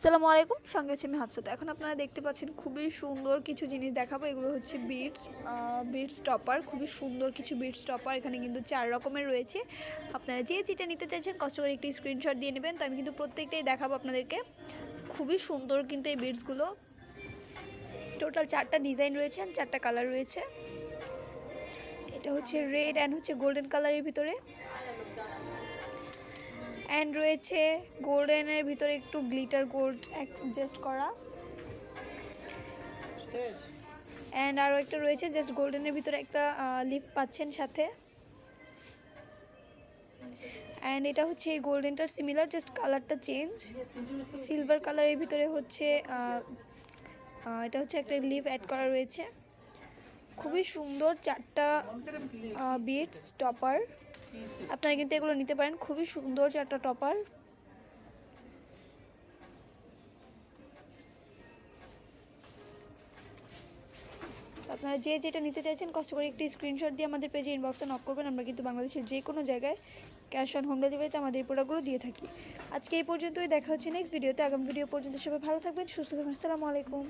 সালামু আলাইকুম, সঙ্গে আছে আমি হাফসাত। এখন আপনারা দেখতে পাচ্ছেন খুবই সুন্দর কিছু জিনিস দেখাবো। এগুলো হচ্ছে বিটস বিটস টপার খুবই সুন্দর কিছু বিটস টপার এখানে কিন্তু চার রকমের রয়েছে। আপনারা যে যেটা নিতে চাইছেন কষ্ট করে একটি স্ক্রিনশট দিয়ে নেবেন। তো আমি কিন্তু প্রত্যেকটাই দেখাবো আপনাদেরকে। খুবই সুন্দর কিন্তু এই বিটসগুলো টোটাল চারটা ডিজাইন রয়েছে চারটা কালার রয়েছে। এটা হচ্ছে রেড অ্যান্ড হচ্ছে গোল্ডেন কালারের ভিতরে। অ্যান্ড রয়েছে গোল্ডেনের ভিতরে একটু গ্লিটার গোল্ড অ্যাডজাস্ট করা। অ্যান্ড আরও একটা রয়েছে জাস্ট গোল্ডেনের ভিতরে একটা লিফ পাচ্ছেন সাথে। অ্যান্ড এটা হচ্ছে এই গোল্ডেনটার সিমিলার জাস্ট কালারটা চেঞ্জ সিলভার কালারের ভিতরে হচ্ছে এটা হচ্ছে একটা লিভ অ্যাড করা রয়েছে। খুবই সুন্দর চারটা বিটস টপার আপনারা কিন্তু এগুলো নিতে পারেন। খুবই সুন্দর চারটা টপার। আপনারা যে যেটা নিতে চাইছেন, কষ্ট করে একটি স্ক্রিনশট দিয়ে আমাদের পেজে ইনবক্সে নক করবেন। আমরা কিন্তু বাংলাদেশের যে কোনো জায়গায় ক্যাশ অন হোম ডেলিভারিতে আমাদের এই প্রোডাক্টগুলো দিয়ে থাকি। আজকে এই পর্যন্তই। দেখা হচ্ছে নেক্সট ভিডিওতে আগামী ভিডিও পর্যন্ত সবাই ভালো থাকবেন, সুস্থ থাকবেন। আসসালামু আলাইকুম।